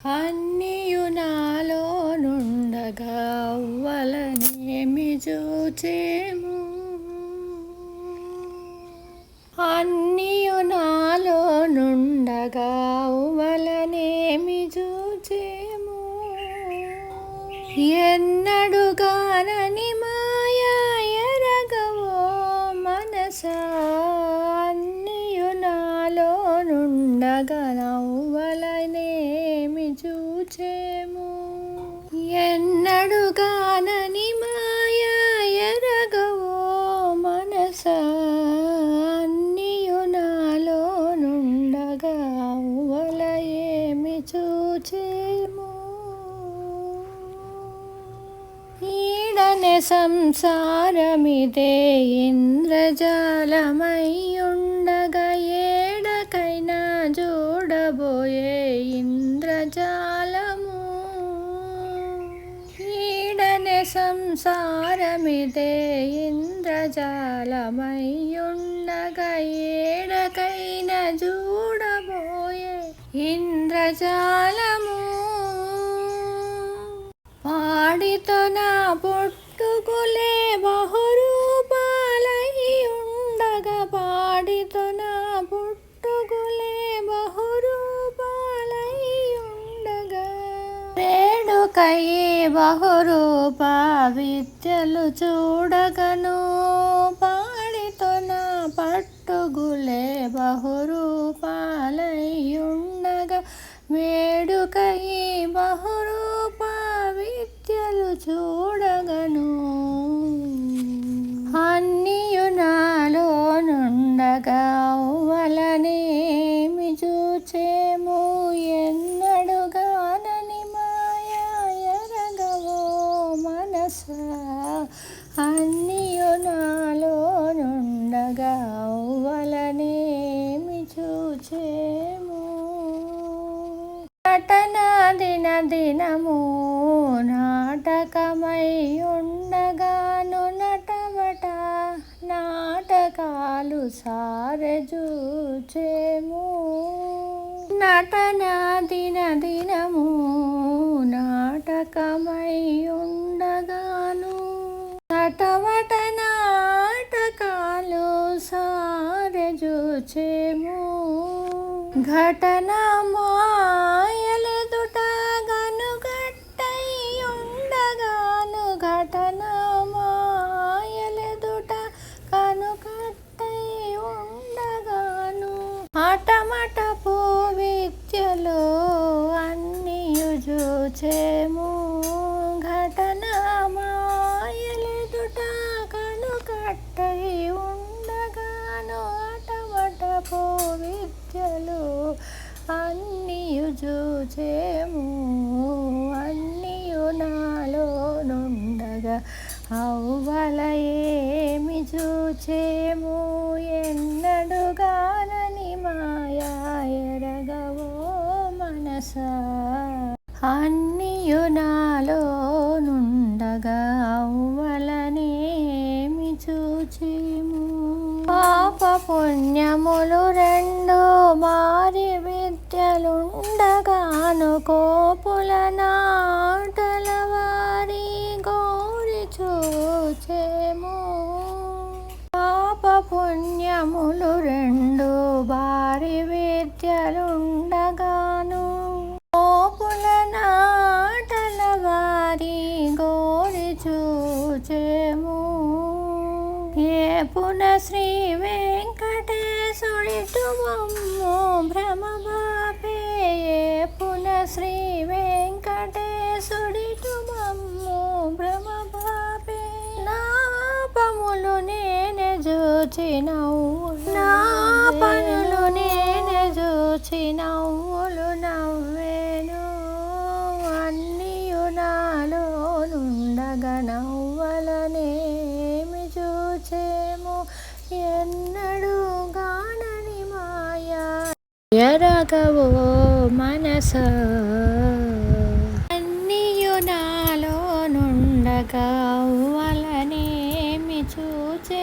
అన్నియు నాలో నుండగా అవ్వలనేమి చూచేము? అన్నియు చూచేము ఎన్నడుగానని మాయ ఎరగవో మనస. అన్నియు నాలో నుండగా అవ్వల చూచేము. ఈడనే సంసారమిదే ఇంద్రజాలమయ్యుండగా ఏడకైనా చూడబోయే ఇంద్రజాల సంసారమిదే ఇంద్రజాలమయ్యుండగా ఏడకైనా చూడబోయే ఇంద్రజాలము. పాడితో నా కయే బహురూప విద్యలు చూడగను. దినము నాటకమై ఉండగాను నటమట నాటకాలు సారజూచేము. నటన దిన దినము నాటకమై ఉండగాను నటవట నాటకాలు సారజూచేము. ఘటనా ఉండగాను అటమటపు విద్యలో అన్నీ చూచేము ఘటన మాయలెదుట కనుగట్టై ఉండగాను అటమటపు విద్యలో అన్నీ చూచేము అన్నీ నాలో నుండగా అవ్వల ఏమి చూచేము అన్నియునాలో నుండగా అవ్వలనేమి చూచేము? పాప పుణ్యములు రెండు మారి విద్యలుండగాను కోపుల నాటల వారి గోరి చూచేము. పాప పుణ్యములు రెండు భారీ విద్యలుండగా పున శ్రీ వెంకటేశుడిటు టుమమ్ము భ్రమ బాపే పున శ్రీ వెంకటేశుడిటు టుమమ్ము భ్రమ బాపే నా పములు నేనే జోచి నా పనులు నేనే చూచినవు ఎరగవో మనస. అన్నీయు నాలో నుండగా వలనేమి చూచే